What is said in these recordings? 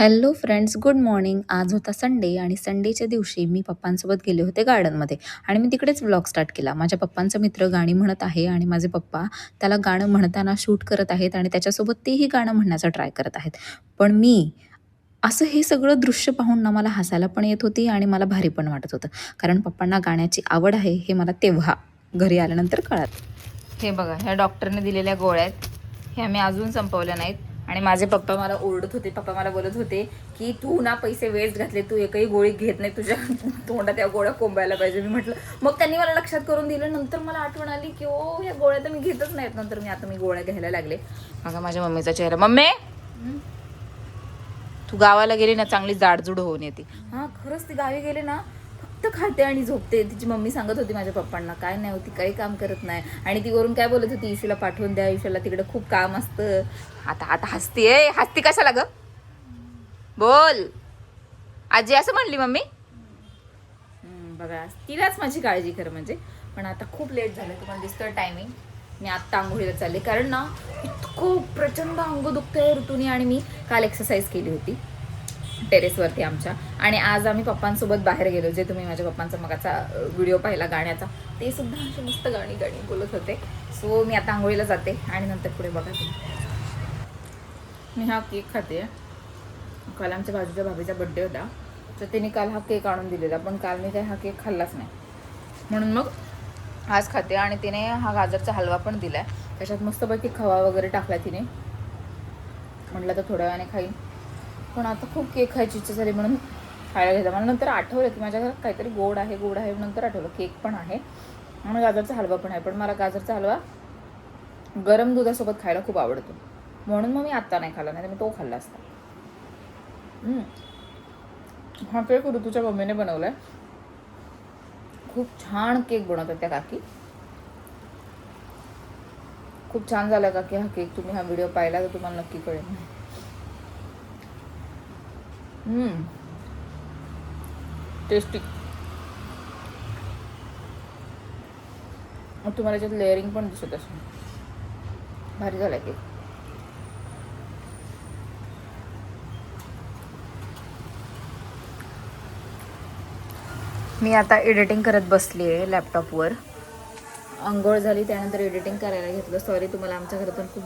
Hello friends good morning. आज होता Sunday आणि संडेच्या दिवशी मी पप्पांसोबत गेले होते गार्डनमध्ये आणि मी तिकडेच व्लॉग स्टार्ट केला. माझ्या पप्पांचं मित्र गाणी म्हणत आहे आणि माझे पप्पा त्याला गाणं म्हणताना शूट करत आहेत आणि त्याच्यासोबत तेही गाणं म्हणण्याचा ट्राय करत आहेत. पण मी असं हे सगळं दृश्य पाहून ना मला हसायला पण येत होती आणि मला भारी पण वाटत होतं. कारण पप्पांना गाण्याची आवड आहे हे मला तेव्हा घरी आल्यानंतर कळत हे बघा ह्या डॉक्टरने दिलेल्या गोळ्या आहेत. हे आम्ही अजून संपवल्या नाहीत. आणि माझे पप्पा मला ओरडत होते पप्पा मला बोलत होते की तू ना पैसे वेस्ट घातले तू एकही गोळी घेत नाही तुझ्या तोंडात त्या गोळ्या कोंबायला पाहिजे. मी म्हटलं मग त्यांनी मला लक्षात करून दिलं नंतर मला आठवण आली की ओ या गोळ्या तर मी घेतच नाहीत. नंतर मी आता मी गोळ्या घ्यायला लागले. बघा माझ्या मम्मीचा चेहरा. मम्मी! तू गावाला गेली ना चांगली जाडजूड होऊन येते. हा खरंच ती गावी गेले ना फक्त खाते आणि झोपते. तिची मम्मी सांगत होती माझ्या पप्पांना काय नाही होती काही काम करत नाही. आणि ती वरून काय बोलत होती इशूला पाठवून द्या इशूला तिकडे खूप काम असतं. आता आता हसते हसती कशाला ग? बोल. आजी असं म्हणली मम्मी? बघा तिलाच माझी काळजी खरं म्हणजे. पण आता खूप लेट झालं तुम्हाला दिसतं टायमिंग मी आत्ता आंघोळीला चालले. कारण ना इतकं प्रचंड अंग दुखतंय ऋतूने आणि मी काल एक्सरसाइज केली होती. टेरेसवरती आमच्या. आणि आज आम्ही पप्पांसोबत बाहेर गेलो जे तुम्ही माझ्या पप्पांचा मगाचा व्हिडिओ पाहिला गाण्याचा ते सुद्धा असे मस्त गाणी गाणी बोलत होते. सो मी आता आंघोळीला जाते आणि नंतर पुढे बघा मी हा केक खाते. काल आमच्या बाजूच्या भाभीचा बड्डे होता. तर तिने काल हा केक आणून दिलेला पण काल मी काही हा केक खाल्लाच नाही. म्हणून मग आज खाते आणि तिने हा गाजरचा हलवा पण दिला आहे त्याच्यात मस्तपैकी खवा वगैरे टाकला तिने. म्हटलं तर थोड्या वेळाने खाईन. पण आता खूप केक खायची इच्छा झाली म्हणून खायला घेतला. मला नंतर आठवलं की माझ्या घरात काहीतरी गोड आहे गोड आहे नंतर आठवलं. केक पण आहे. आणि गाजरचा हलवा पण आहे. पण मला गाजरचा हलवा गरम दुधासोबत खायला खूप आवडतो. म्हणून मग मी आत्ता नाही खाल्ला नाही तर मी तो खाल्ला असता. हा केक ऋतूच्या मम्मीने बनवलाय. खूप छान केक बनवतात त्या काकी. खूप छान झाला काकी हा केक. तुम्ही हा व्हिडिओ पाहिला तर तुम्हाला नक्की कळेल. टेस्टी तुम्हाला याच्यात लेअरिंग पण दिसत असेल. भारी झाला केक मी आता एडिटिंग करत बसली आहे लॅपटॉपवर आंघोळ झाली त्यानंतर एडिटिंग करायला घेतलं. सॉरी तुम्हाला आमच्या घरातून खूप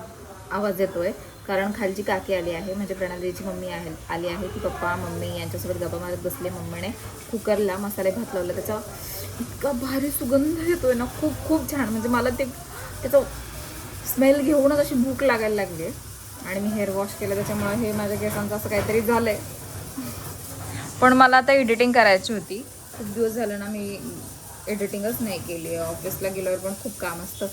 आवाज येतोय. कारण खालची काकी आली आहे म्हणजे प्रणालीची मम्मी आहे आली आहे की पप्पा मम्मी यांच्यासोबत गप्पा मारत बसले मम्मीने. कुकरला मसाले भात लावला. त्याचा इतका भारी सुगंध येतोय ना. खूप खूप छान. म्हणजे मला ते त्याचं स्मेल घेऊनच अशी भूक लागायला लागली. आणि मी हेअर वॉश केलं. त्याच्यामुळे हे माझ्या केसांचं असं काहीतरी झालंय. पण मला आता एडिटिंग करायची होती. खूप दिवस झालं ना मी एडिटिंगच नाही केली. ऑफिसला गेल्यावर पण खूप काम असतं.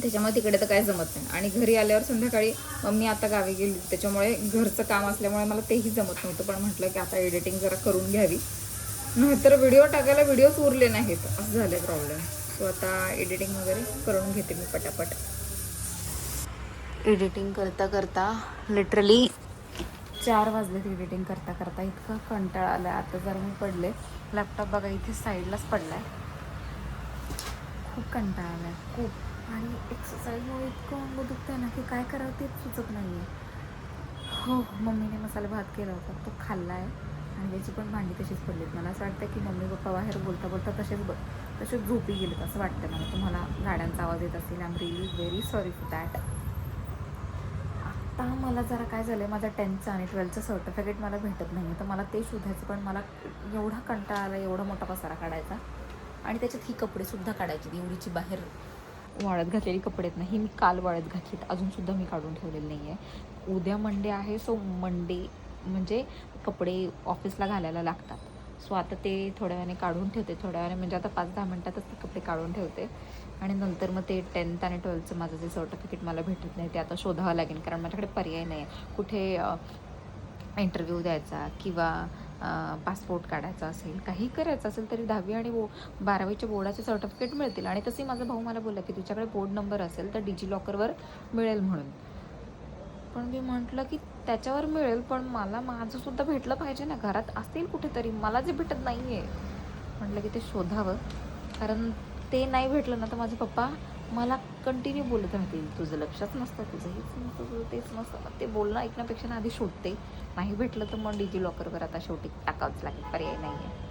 त्याच्यामुळे तिकडे तर काय जमत नाही. आणि घरी आल्यावर संध्याकाळी मम्मी आता गावी गेली त्याच्यामुळे घरचं काम असल्यामुळे मला तेही जमत नव्हतं. पण म्हटलं की आता एडिटिंग जरा करून घ्यावी. नाहीतर व्हिडिओ टाकायला व्हिडिओच उरले नाहीत. असं झालं प्रॉब्लेम सो आता एडिटिंग वगैरे करून घेते मी पटापट. एडिटिंग करता करता लिटरली चार वाजलेत एडिटिंग करता करता. इतका कंटाळा आला आता जर मी पडले लॅपटॉप बघा इथे साईडलाच पडला आहे खूप कंटाळा आला आहे खूप. आणि एक्सरसाइजमुळे इतकं अंग आहे ना की काय करावं तेच सुचत नाही आहे हो, हो मम्मीने मसाला भात केला होता. तो खाल्ला आहे आणि त्याची पण भांडी तशीच पडलीत मला असं वाटतं की मम्मी पप्पा बाहेर बोलता बोलता तसेच ब तसेच झोपी गेलेत असं वाटतं मला. तुम्हाला गाड्यांचा आवाज येत असेल. I am really very sorry for that आता मला जरा काय झालं आहे माझं टेन्थचं आणि ट्वेल्थचं सर्टिफिकेट मला भेटत नाही तर मला ते शोधायचं पण मला एवढा कंटाळा आला एवढा मोठा पसारा काढायचा. आणि त्याच्यात ही कपडेसुद्धा काढायची एवढीची बाहेर वाळत घातलेली कपडे आहेत ना ही मी काल वाळत घातलीत. अजूनसुद्धा मी काढून ठेवलेली नाही आहे उद्या मंडे आहे सो मंडे म्हणजे कपडे ऑफिसला घालायला लागतात. सो आता ते थोड्या वेळाने काढून ठेवते थोड्या वेळाने म्हणजे आता पाच दहा मिनटातच ते कपडे काढून ठेवते. आणि नंतर मग ते टेन्थ आणि ट्वेल्थचं माझं जे सर्टिफिकेट मला भेटत नाही ते आता शोधावं लागेल कारण माझ्याकडे पर्याय नाही आहे कुठे इंटरव्ह्यू द्यायचा किंवा पासपोर्ट काढायचा असेल काही करायचं असेल तरी दहावी आणि बो बारावीच्या बोर्डाचे सर्टिफिकेट मिळतील. आणि तसे माझा भाऊ मला बोलला की तुझ्याकडे बोर्ड नंबर असेल तर डिजी लॉकरवर मिळेल म्हणून. पण मी म्हटलं की त्याच्यावर मिळेल पण मला माझंसुद्धा भेटलं पाहिजे ना. घरात असतील कुठेतरी. मला जे भेटत नाही आहे म्हटलं की ते शोधावं. कारण ते नाही भेटलं ना तर माझे पप्पा मला कंटिन्यू बोलत राहतील तुझं लक्षात नसतं तुझं हेच नसतं तुझं तेच नसतं. मग ते बोलणं ऐकण्यापेक्षा आधी शोधते. नाही भेटलं तर मग डिजी लॉकरवर आता शेवटी टाकावंच लागेल. पर्याय नाही आहे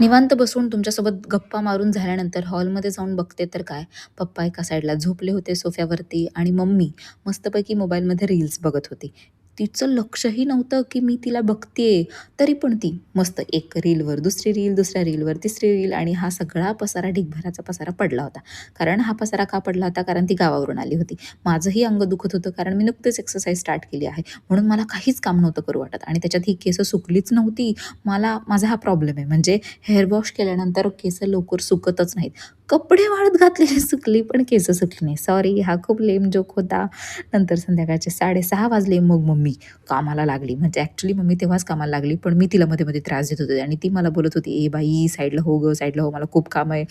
निवांत बसून तुमच्यासोबत गप्पा मारून झाल्यानंतर हॉलमध्ये जाऊन बघते तर काय? पप्पा एका साईडला झोपले होते सोफ्यावरती आणि मम्मी मस्तपैकी मोबाईलमध्ये रील्स बघत होती. तिचं लक्षही नव्हतं की मी तिला बघते. तरी पण ती मस्त एक रीलवर दुसरी रील दुसऱ्या रीलवर तिसरी रील आणि हा सगळा पसारा ढिगभराचा पसारा पडला होता. कारण हा पसारा का पडला होता? कारण ती गावावरून आली होती. माझंही अंग दुखत होतं कारण मी नुकतेच एक्सरसाइज स्टार्ट केली आहे. म्हणून मला काहीच काम नव्हतं करू वाटत आणि त्याच्यात ही केस सुकलीच नव्हती. मला माझा हा प्रॉब्लेम आहे. म्हणजे हेअर वॉश केल्यानंतर केस लवकर सुकतच नाहीत. कपडे वाळत घातलेली सुकली पण केस सुकली नाही. सॉरी हा खूप लेम जोक होता. नंतर संध्याकाळचे साडेसहा वाजले. मग मम्मी कामाला लागली. म्हणजे ॲक्च्युली मम्मी तेव्हाच कामाला लागली पण मी तिला मध्ये मध्ये त्रास देत होते. आणि ती मला बोलत होती ए बाई साईडला हो गं साईडला हो मला खूप काम आहे.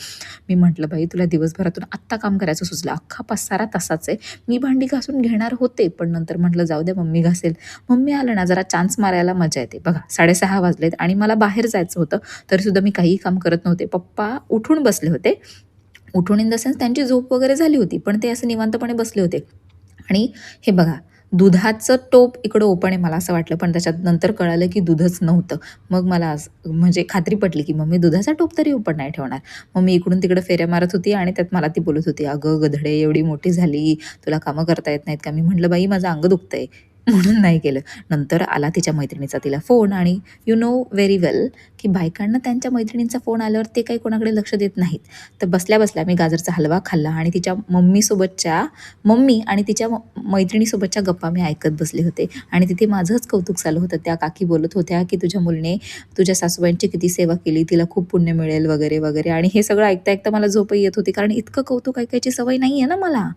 मी म्हटलं बाई तुला दिवसभरातून आत्ता काम करायचं सुचलं. अख्खा सारा तासाचं आहे. मी भांडी घासून घेणार होते पण नंतर म्हटलं जाऊ दे मम्मी घासेल. मम्मी आलं ना जरा चान्स मारायला मजा येते. बघा साडेसहा वाजलेत आणि मला बाहेर जायचं होतं. तरीसुद्धा मी काहीही काम करत नव्हते. पप्पा उठून बसले होते. उठून इन द सेन्स त्यांची झोप वगैरे झाली होती पण ते असं निवांतपणे बसले होते. आणि हे बघा दुधाचं टोप इकडं ओपन आहे मला असं वाटलं पण त्याच्यात नंतर कळालं की दूधच नव्हतं. मग मला असं- म्हणजे खात्री पटली की मम्मी दुधाचा टोप तरी ओपन नाही ठेवणार. मग मी इकडून तिकडं फेऱ्या मारत होती आणि त्यात मला ती बोलत होती अगं गधडे एवढी मोठी झाली तुला कामं करता येत नाहीत का? मी म्हटलं बाई माझं अंग दुखतंय. म्हणून नाही केलं. नंतर आला तिच्या मैत्रिणीचा तिला फोन आणि यू नो व्हेरी वेल की बायकांना त्यांच्या मैत्रिणींचा फोन आल्यावर ते काही कोणाकडे लक्ष देत नाहीत. तर बसल्या बसल्या मी गाजरचा हलवा खाल्ला आणि तिच्या मम्मीसोबतच्या मम्मी आणि तिच्या म- मैत्रिणीसोबतच्या गप्पा मी ऐकत बसले होते. आणि तिथे माझंच कौतुक चालू होतं. त्या काकी बोलत होत्या की तुझ्या मुलीने तुझ्या सासूबाईंची किती सेवा केली तिला खूप पुण्य मिळेल वगैरे वगैरे. आणि हे सगळं ऐकता ऐकता मला झोपही येत होती कारण इतकं कौतुक ऐकायची सवय नाही आहे ना मला.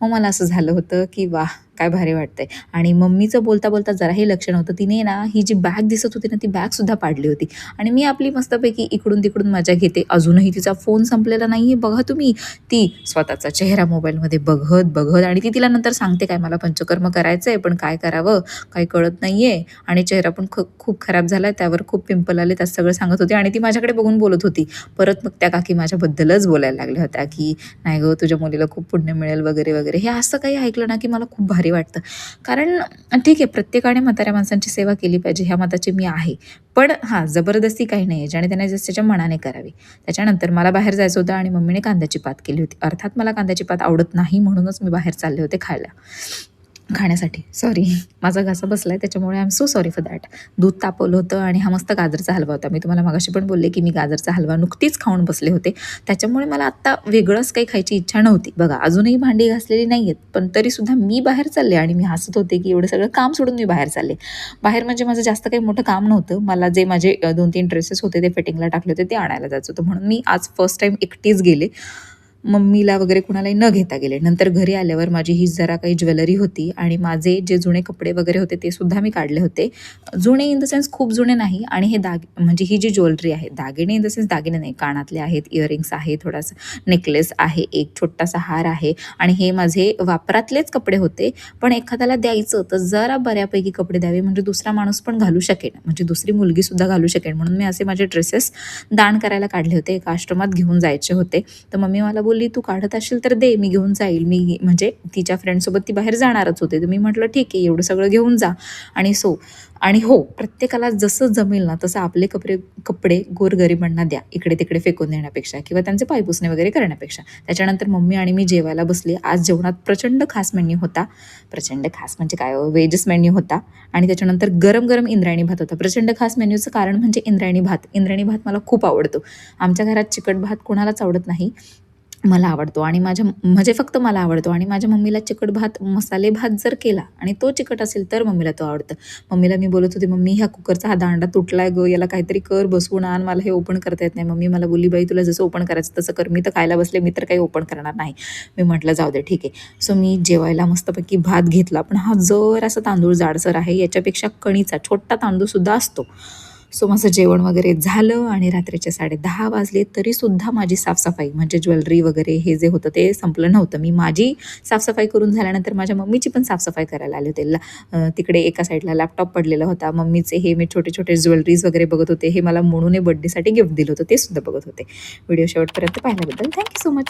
मग मला असं झालं होतं की वाह काय भारी वाटतंय. आणि मम्मीचं बोलता बोलता जराही लक्ष नव्हतं. तिने ना ही जी बॅग दिसत होती ना ती बॅगसुद्धा पाडली होती. आणि मी आपली मस्तपैकी इकडून तिकडून मजा घेते. अजूनही तिचा फोन संपलेला नाही आहे बघा तुम्ही ती स्वतःचा चेहरा मोबाईलमध्ये बघत बघत आणि ती तिला नंतर सांगते काय मला पंचकर्म करायचं आहे पण काय करावं? काही कळत नाही आहे आणि चेहरा पण ख खूप खराब झाला आहे त्यावर खूप पिंपल आले. त्यात सगळं सांगत होते आणि ती माझ्याकडे बघून बोलत होती. परत मग त्या काकी माझ्याबद्दलच बोलायला लागल्या होत्या की नाही गं तुझ्या मुलीला खूप पुण्य मिळेल वगैरे वगैरे. हे असं काही ऐकलं ना की मला खूप भारी वाटतं. कारण ठीक आहे प्रत्येकाने म्हाताऱ्या माणसांची सेवा केली पाहिजे ह्या मताची मी आहे. पण हां जबरदस्ती काही नाही आहे ज्याने त्याने त्याच्या मनाने करावी. त्याच्यानंतर मला बाहेर जायचं होतं आणि मम्मीने कांद्याची पात केली होती. अर्थात मला कांद्याची पात आवडत नाही म्हणूनच मी बाहेर चालले होते खायला. खाण्यासाठी. सॉरी माझा घासा बसला आहे त्याच्यामुळे I am so sorry for that दूध तापवलं होतं आणि हा मस्त गाजरचा हलवा होता. मी तुम्हाला मागाशी पण बोलले की मी गाजरचा हलवा नुकतीच खाऊन बसले होते. त्याच्यामुळे मला आत्ता वेगळंच काही खायची इच्छा नव्हती. बघा अजूनही भांडी घासलेली नाही आहेत पण तरीसुद्धा मी बाहेर चालले आणि मी हसत होते की एवढं सगळं काम सोडून मी बाहेर चालले. बाहेर म्हणजे माझं जास्त काही मोठं काम नव्हतं. मला जे माझे दोन तीन ड्रेसेस होते ते फिटिंगला टाकले होते ते आणायला जायचं होतं. म्हणून मी आज फर्स्ट टाईम एकटीच गेले. मम्मीला वगैरे कुणालाही न घेता गेले. नंतर घरी आल्यावर माझी ही जरा काही ज्वेलरी होती आणि माझे जे जुने कपडे वगैरे होते ते सुद्धा मी काढले होते. जुने इन द सेन्स खूप जुने नाही आणि हे दाग म्हणजे ही जी ज्वेलरी आहे दागिने इन द सेन्स दागिने नाही कानातले आहेत इयरिंग्स आहे थोडासा नेकलेस आहे एक छोटासा हार आहे आणि हे माझे वापरातलेच कपडे होते. पण एखाद्याला द्यायचं तर जरा बऱ्यापैकी कपडे द्यावे म्हणजे दुसरा माणूस पण घालू शकेन. म्हणजे दुसरी मुलगीसुद्धा घालू शकेन. म्हणून मी असे माझे ड्रेसेस दान करायला काढले होते. एका आश्रमात घेऊन जायचे होते. तर मम्मी मला बोलली तू काढत असेल तर दे मी घेऊन जाईल. मी म्हणजे तिच्या फ्रेंडसोबत ती बाहेर जाणारच होते. तर मी म्हटलं ठीक आहे एवढं सगळं घेऊन जा. आणि सो आणि हो प्रत्येकाला जसं जमेल ना तसं आपले कपडे कपडे गोरगरिबांना द्या इकडे तिकडे फेकून देण्यापेक्षा किंवा त्यांचे पायपुसणे वगैरे करण्यापेक्षा. त्याच्यानंतर मम्मी आणि मी जेवायला बसले. आज जेवणात प्रचंड खास मेन्यू होता. प्रचंड खास म्हणजे काय हो? वेजेस मेन्यू होता. आणि त्याच्यानंतर गरम गरम इंद्रायणी भात होता. प्रचंड खास मेन्यूचं कारण म्हणजे इंद्रायणी भात. इंद्रायणी भात मला खूप आवडतो. आमच्या घरात चिकट भात कोणालाच आवडत नाही. मला आवडतो आणि माझ्या म्हणजे फक्त मला आवडतो आणि माझ्या मम्मीला चिकट भात मसाले भात जर केला आणि तो चिकट असेल तर मम्मीला तो आवडतं. मम्मीला मी बोलत होते मम्मी ह्या कुकरचा हा दांडा तुटला आहे गं याला काहीतरी कर बसवून आण मला हे ओपन करता येत नाही. मम्मी मला बोलली बाई तुला जसं ओपन करायचं तसं कर मी तर खायला बसले मी तर काही ओपन करणार नाही. मी म्हटलं जाऊ दे ठीक आहे. सो मी जेवायला मस्तपैकी भात घेतला पण हा जर असा तांदूळ जाडसर आहे याच्यापेक्षा कणीचा छोटा तांदूळसुद्धा असतो. सो माझं जेवण वगैरे झालं आणि रात्रीचे साडे दहा वाजले तरीसुद्धा माझी साफसफाई म्हणजे ज्वेलरी वगैरे हे जे होतं ते संपलं नव्हतं. मी माझी साफसफाई करून झाल्यानंतर माझ्या मम्मीची पण साफसफाई करायला आली होते. तिकडे एका साईडला लॅपटॉप पडलेला होता. मम्मीचे हे मी छोटे छोटे ज्वेलरीज वगैरे बघत होते. हे मला म्हणून बड्डेसाठी गिफ्ट दिलं होतं. ते सुद्धा बघत होते. व्हिडिओ शेवटपर्यंत पाहिल्याबद्दल थँक्यू सो मच